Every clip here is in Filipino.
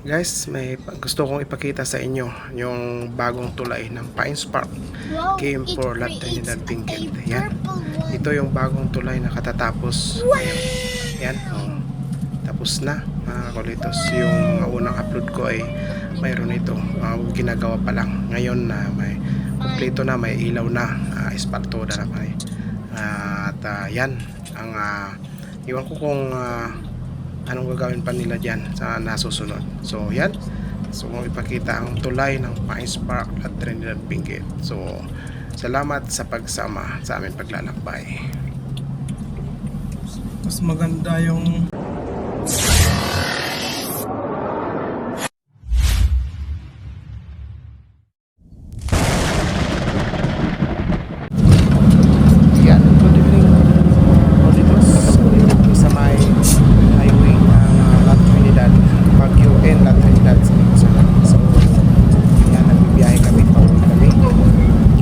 Guys, may pa- gusto kong ipakita sa inyo yung bagong tulay ng Pines Park. Game for La creates Trinidad a Benguet. Yan. Ito yung bagong tulay na katatapos. Yan. Oh. Tapos na mga kulitos. Yung unang upload ko ay mayroon ito. Ah, ginagawa pa lang. Ngayon na may kompleto na, may ilaw na. Uh, espaltoda na may. Ah, at ah, yan. Ang ah, iwan ko kung ah, anong gagawin pa nila dyan sa nasusunod. So yan. So ipakita ang tulay ng Pines Park at Trinidad Benguet. So salamat sa pagsama sa aming paglalakbay. Mas maganda yung Yan, good evening auditors. Dito kami sa may highway ng uh, La Trinidad, Baguio and La Trinidad sa Luzon. So, yan, nagbibiyahe kami, pauwi kami.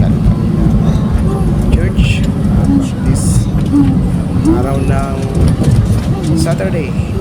Galing kami ng uh, church. At this araw ng Saturday.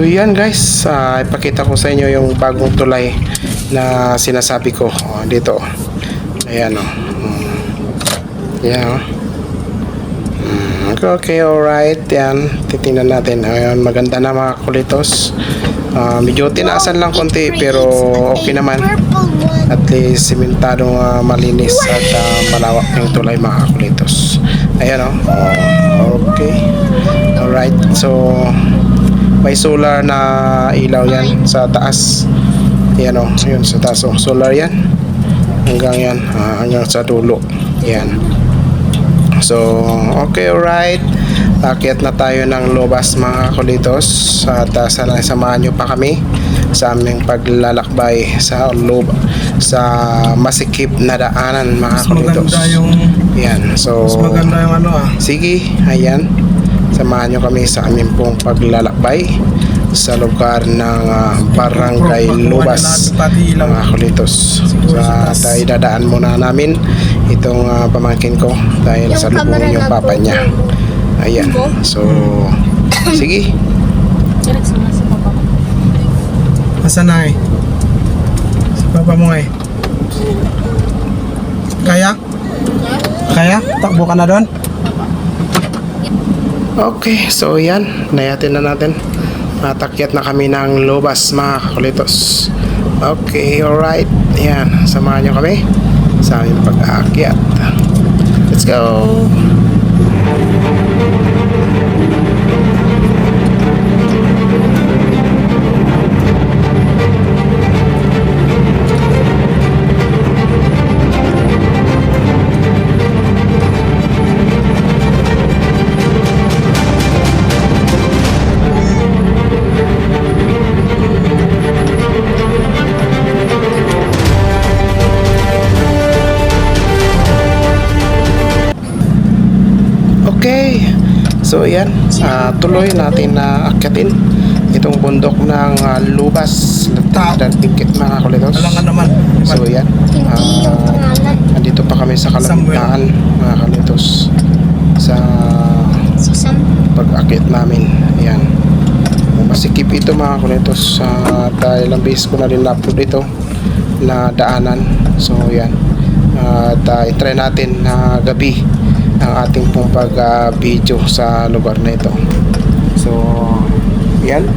So yan guys, ah, ipakita ko sa inyo yung bagong tulay na sinasabi ko oh, dito. Ayan o. Oh. Mm. Yan oh. Mm, okay, alright. Yan, titingnan natin. Ayan, maganda na mga kulitos. Ah, medyo tinasan lang konti pero okay naman. At least simentadong ah, malinis at ah, malawak yung tulay mga kulitos. Ayan o. Oh. Okay. Alright. So, may solar na ilaw yan sa taas. Yan o. Yun sa taas o. Solar yan. Hanggang yan. ah, hanggang sa dulo. Yan. So, okay, alright. Akyat na tayo ng lobas mga kulitos. At uh, sana samahan nyo pa kami sa aming paglalakbay sa lob sa masikip na daanan mga Mas kulitos. maganda yung Yan. So, mas maganda yung ano ah. Sige, ayan. Samahan nyo kami sa aming pong paglalakbay sa lugar ng ah, Barangay Lubas lahat, pati ilaw. mga kulitos. Siguro Sa sa taas. tayo dadaan muna namin itong ah, pamangkin ko dahil sa lubong camera yung papa niya. Ayan. So, sige. Asa na eh? Si papa mo eh. Kaya? Kaya? Takbo ka na doon? Okay, so yan. Nayatin na natin. Natakyat na kami ng lobas mga kakulitos. Okay, alright. Yan, samahan nyo kami sa aming pag-aakyat. Let's go! So yan, sa tuloy natin na akyatin itong bundok ng ah, Lubas Tao. Dikit mga kulitos. Alam nga naman. So yan. Hindi yung pangalan. Andito pa kami sa kalagitnaan mga kalitos sa pag-akit namin. Ayan. Masikip ito mga kalitos. Uh, dahil ilang beses ko na rin na-upload ito na daanan. So yan. Ah, At uh, itry natin na gabi ang ating pong pag-video sa lugar na ito. So yan.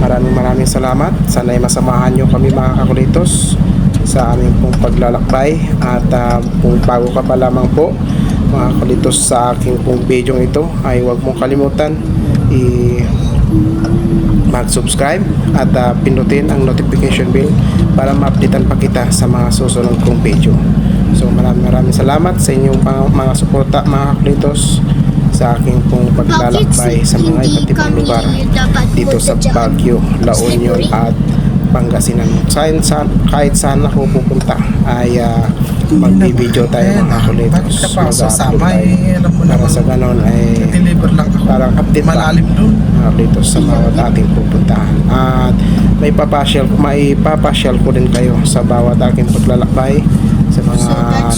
Maraming maraming salamat. Sana'y masamahan nyo kami mga kakulitos sa aming pong paglalakbay at ah, kung bago ka pa lamang po mga kulitos sa aking pong video ito ay huwag mong kalimutan i mag-subscribe at ah, pindutin ang notification bell para ma-updatean pa kita sa mga susunod kong video. So maraming maraming salamat sa inyong pang- mga suporta mga kulitos sa aking pong paglalakbay sa mga iba't ibang lugar dito sa? Baguio, La Union at Pangasinan. Saan, saan, kahit saan ako pupunta ay uh, magbibideo tayo mga kulitos. Pa Mag-upload sasama tayo. eh? Alam mo Para naman. sa ganon ay lang ako. parang update? Malalim doon. mga kulitos sa bawat ating pupuntahan. At may papasyal, may papasyal ko din kayo sa bawat aking paglalakbay sa mga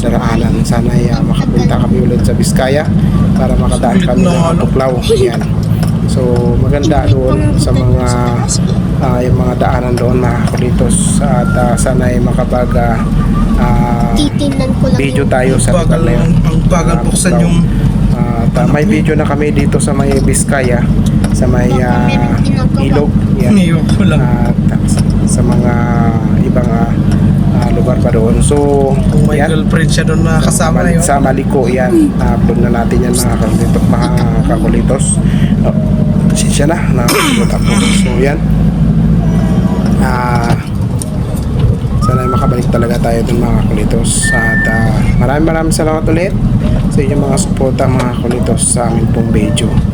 daraanan. Sana ay uh, makapunta kami ulit sa Biskaya para makadaan kami na ng ano. Tuklaw. Yan. So maganda doon sa mga ah, yung mga daanan doon mga kulitos at ah, sana ay makapag ah, ah, Titingnan ko lang. video tayo sa lugar na yun. ang bagal buksan Tuklaw. yung At ah, may video na kami dito sa may Biskaya sa may ah, ilog. Yan niyo ko lang. at sa mga ibang ah, lugar pa doon. So Kung may yan. girlfriend siya doon na kasama na yun. sa Maliko yan. Upload na natin yan mga kakulitos mga kakulitos. Oh, pasensya na nakakalimutan ako. So yan. Ah sana ay makabalik talaga tayo dun mga kulitos at ah, maraming maraming salamat ulit sa inyong mga suporta mga kulitos sa aming pong video. sa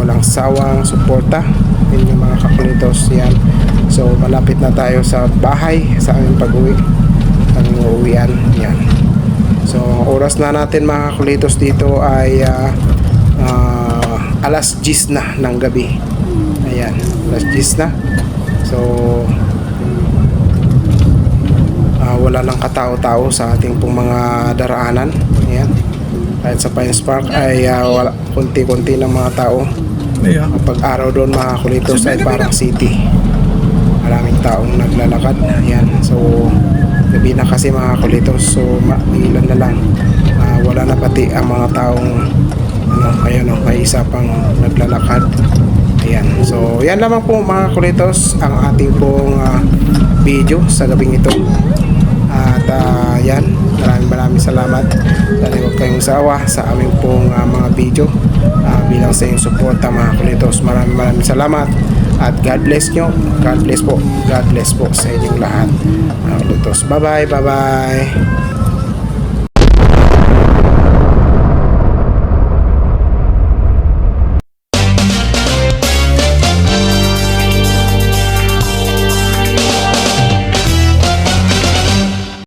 walang sawang suporta inyong mga kakulitos yan so malapit na tayo sa bahay sa aming pag-uwi ang uuwian yan so oras na natin mga kulitos dito ay ah, ah, alas 10 na ng gabi ayan alas 10 na so Ah, wala nang katao-tao sa ating pong mga daraanan. Ayan. Kahit sa Pines Park ay ah, wala konti-konti ng mga tao. Ayan. Pag araw doon mga kulitos ay parang city. Maraming taong naglalakad. Ayan. So gabi na kasi mga kulitos. So ilan na lang. Ah, wala na pati ang mga taong ano, ayan o, may isa pang naglalakad. Ayan. So, yan lamang po mga kulitos ang ating pong ah, video sa gabing ito. At ah, yan, maraming maraming salamat. Dahil huwag kayong sawa sa aming pong ah, mga video ah, bilang sa inyong suporta mga kulitos. Maraming maraming salamat. At God bless nyo. God bless po. God bless po sa inyong lahat. Mga kulitos. Bye-bye. Bye-bye.